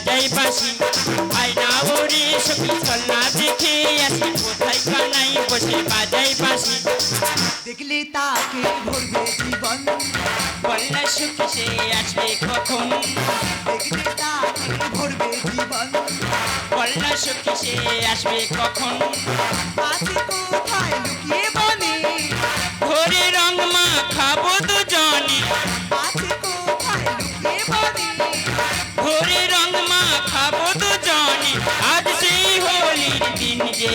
বাজাই বাসি আয় না ওরে সখী চল না দেখে আসি। কোথায় কানাই বসে বাজাই বাসি দেখলে তাকে ভরবে জীবন। বল না সখী সে আসবে কখন? দেখলে তাকে ভরবে জীবন। বল না সখী সে আসবে কখন? আছে কোথায় লুকিয়ে বনে? ভোরে রং মা খাব দুজনে। যে।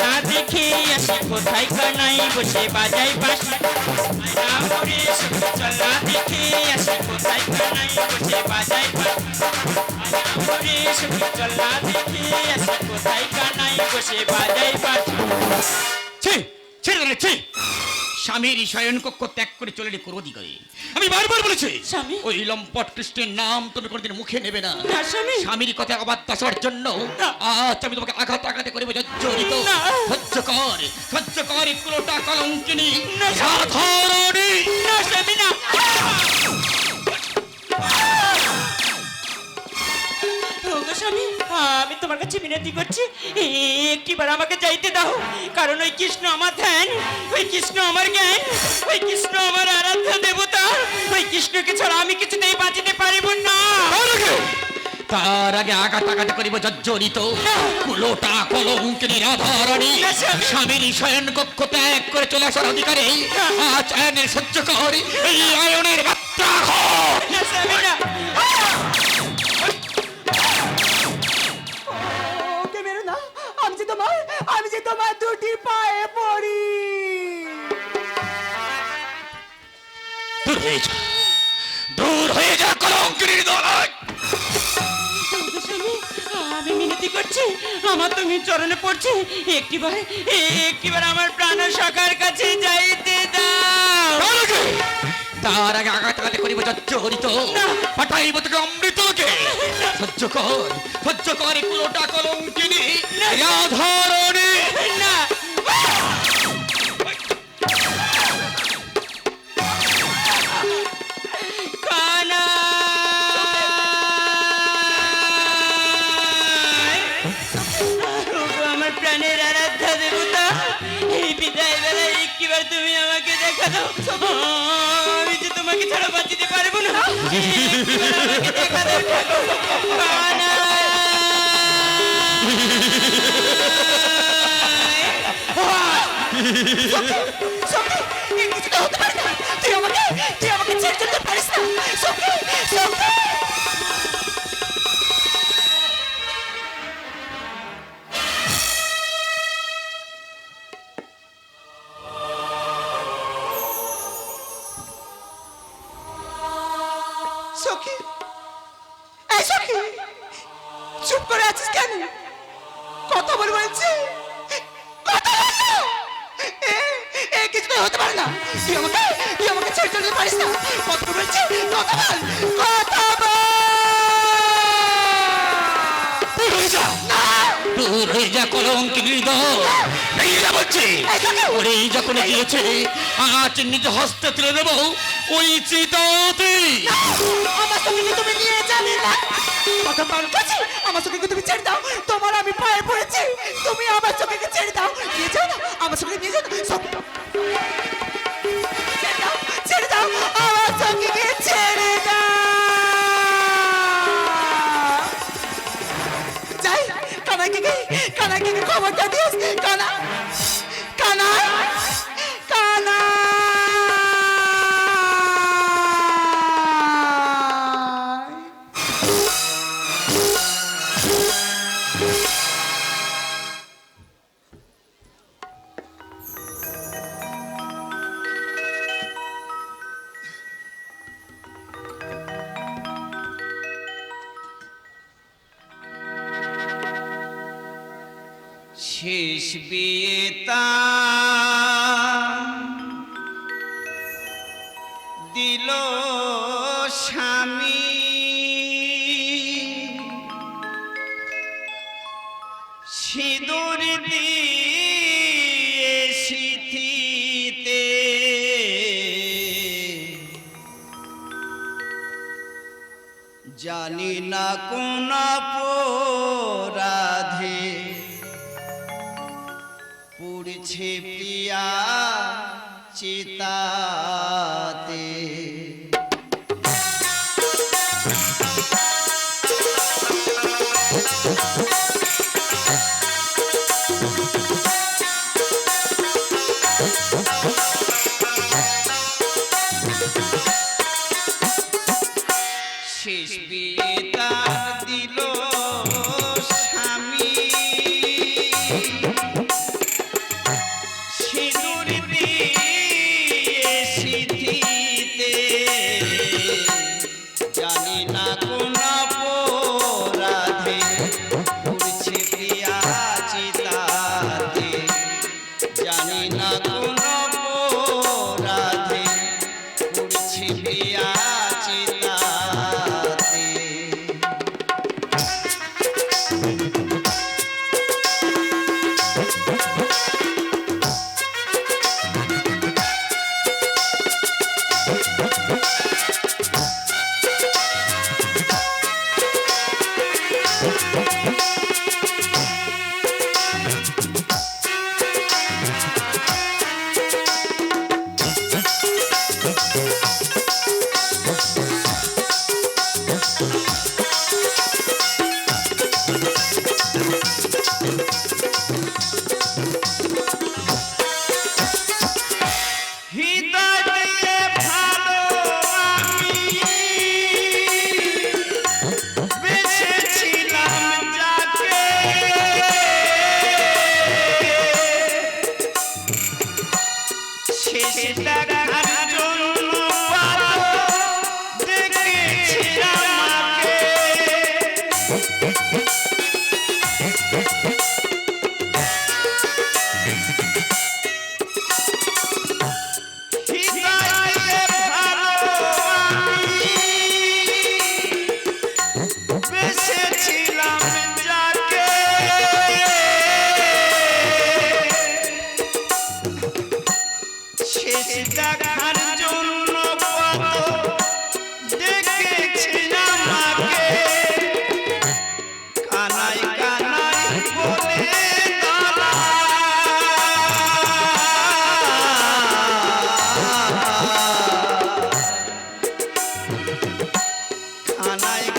না দেখে, আসি কোথায় কানাই, বসে বাজাই বাসি আয়না ওরে সুখী চল দেখি, আসি কোথায় কানাই, বসে বাজাই স্বামীর শয়ন কক্ষ ত্যাগ করে চলে রে ক্রোধী করে আমি বারবার বলেছি স্বামী? ওই লম্পট কৃষ্ণের নাম তুমি কোনোদিন মুখে নেবে না না, স্বামী। স্বামীর কথা অবাধ্য আসার জন্য আজ আমি তোমাকে আঘাত আঘাতে করে জড়িত না। সহ্য কর সহ্য কর কুলোটা কলঙ্কিনী। রাধারণী না স্বামী না কাছে মিনতি করছি একটিবার আমাকে যাইতে দাও। কারণ ওই কৃষ্ণ আমার ধ্যান ওই কৃষ্ণ আমার জ্ঞান ওই কৃষ্ণ আমার আরাধ্য দেবতা ওই কৃষ্ণকে ছাড়া আমি কিছুতেই বাঁচিতে পারিব না। তার আগে আঘাত আঘাত করিব জর্জরিত। কুলোটা কলঙ্কিনী রাধারণী স্বামী। স্বামীর শয়ন কক্ষ ত্যাগ করে চলে আসার অধিকারে। আজ আয়নের সহ্য কর। এই আয়নের মাত্রা হয়ে যা দূর হয়ে যা কলঙ্কিনীর দলায় আমি মিনতি করছি আমার তুমি চরণে পড়ছি। একটিবার একটিবার আমার প্রাণ সখার কাছে যাইতে দাও। তার আগে আঘাত আঘাত করিব জর্জরিত না। পাঠাইব তোকে অমৃতকে সহ্য কর সহ্য কর এই কুলোটা তুই আমাকে তুই আমাকে ছেড়ে চলতে পারিস না। সখী সখী এ কিছু হতে পারে না। তুই আমাকে তুই আমাকে ছেড়ে চলতে পারিস না। বল বলছি কথা বল কথা দূর হয়ে যা। কলঙ্কিনী দল বলছি। ওরে যখন গিয়েছে আজ নিজ হস্তে তুলে দেবো ওই চিতাতে আমার সঙ্গে তুমি নিয়ে যাবে না। কথা বল আমার সঙ্গে তুমি ছেড়ে দাও। তোমার আমি পায়ে পড়েছি। তুমি আমার সঙ্গে ছেড়ে দাও। নিয়ে যাও না, আমার সঙ্গে নিয়ে যাও না। শেষ বিয়েতা দিল স্বামী। সিঁদুর দিয়ে সিথিতে। জানি না কোন পোরা পুড়ছে চিত চিতাতে কানাই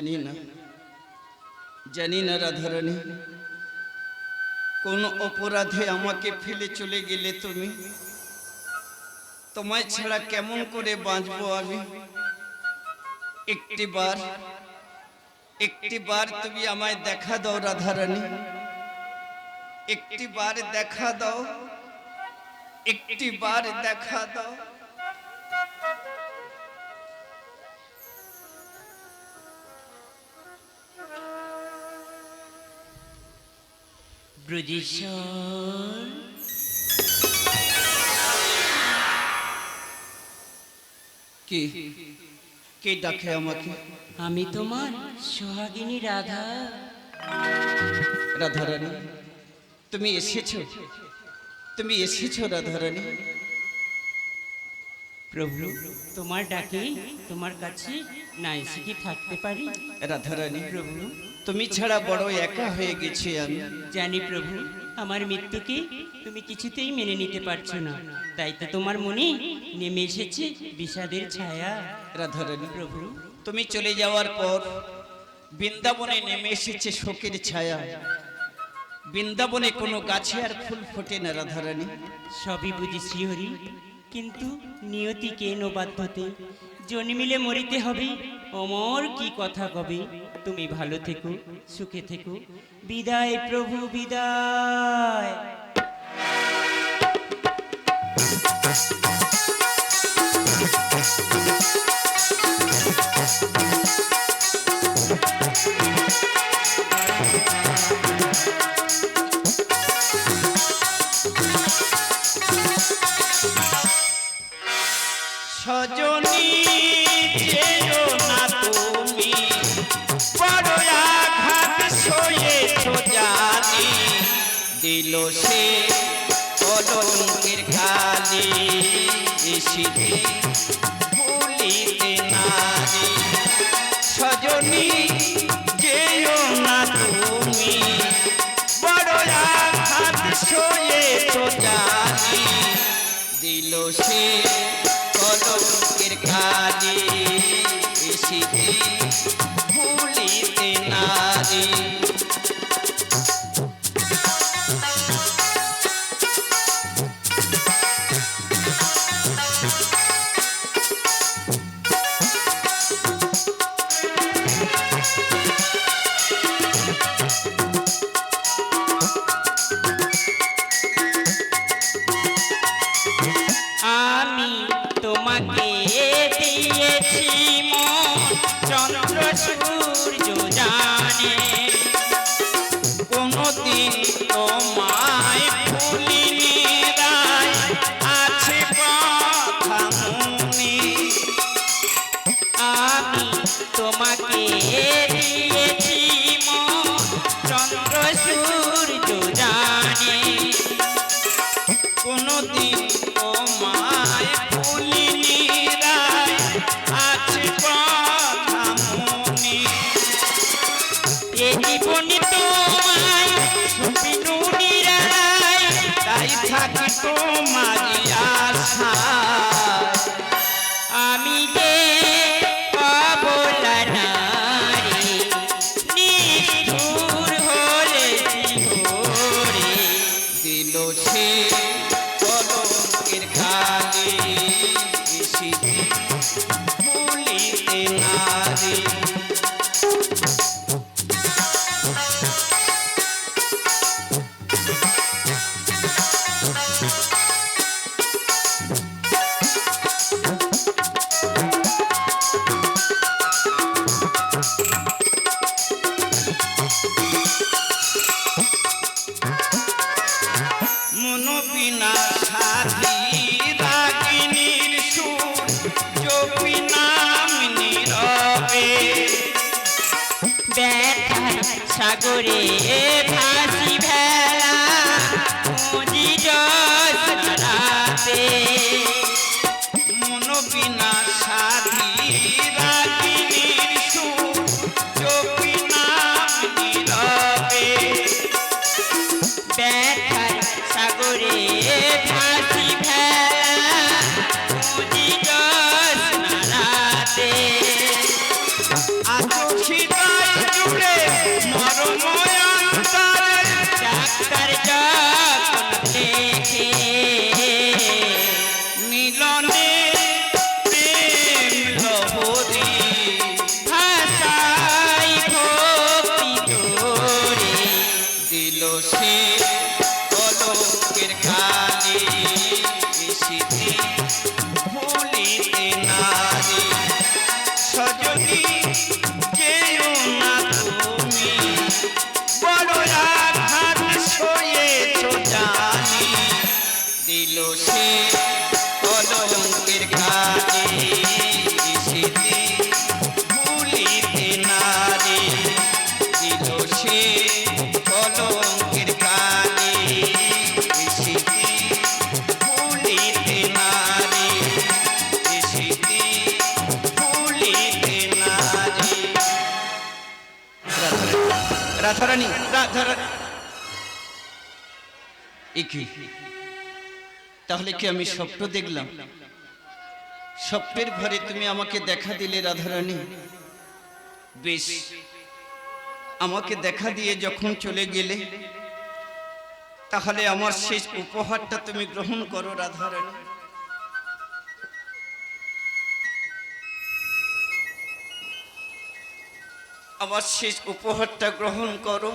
জানি না জানি না রাধারানী, কোন অপরাধে আমাকে ফেলে চলে গেলে তুমি? তোমায় ছাড়া কেমন করে বাঁচবো আমি? একটি বার একটি বার তুমি আমায় দেখা দাও রাধারানী। একটি বার দেখা দাও, একটি বার দেখা দাও। ব্রজেশ্বর কে? কে ডাকে আমাকে? আমি তোমার সোহাগিনী রাধা। রাধারানী তুমি এসেছ? তুমি এসেছ রাধারানী? প্রভু তোমার ডাকে তোমার কাছে না এসে কি থাকতে পারি। রাধারানী প্রভু তুমি ছাড়া বড় একা হয়ে গেছি আমি। জানি প্রভু আমার মৃত্যুকে তুমি কিছুতেই মেনে নিতে পারছ না। তাই তো তোমার মনে নেমে এসেছে বিষাদের ছায়া। রাধারানী প্রভু তুমি চলে যাওয়ার পর বৃন্দাবনে নেমে এসেছে শোকের ছায়া। বৃন্দাবনে কোনো গাছে আর ফুল ফোটে না রাধারানী। সবই বুঝি শ্রীহরি কিন্তু নিয়তি কেন বাধ্যতে জন্মিলে মরিতে হবে। অমর কি কথা কবে? তুমি ভালো থেকো, সুখে থেকো। বিদায় প্রভু, বিদায়। কলঙ্কের কালি এসিতে ভুলিতে নারী সজনী, যেও না তুমি, বড় আঘাত সয়েছ জানি। দিল সে কলঙ্কের কালি এসিতে ভুলিতে নারী রাধারানী রাধারানী। কি? তাহলে কি আমি স্বপ্ন দেখলাম? স্বপ্নের ঘরে তুমি আমাকে দেখা দিলে রাধারানী। বেশ, আমাকে দেখা দিয়ে যখন চলে গেলে, তাহলে আমার শেষ উপহারটা তুমি গ্রহণ করো রাধারানী। আমার শেষ উপহারটা গ্রহণ করো।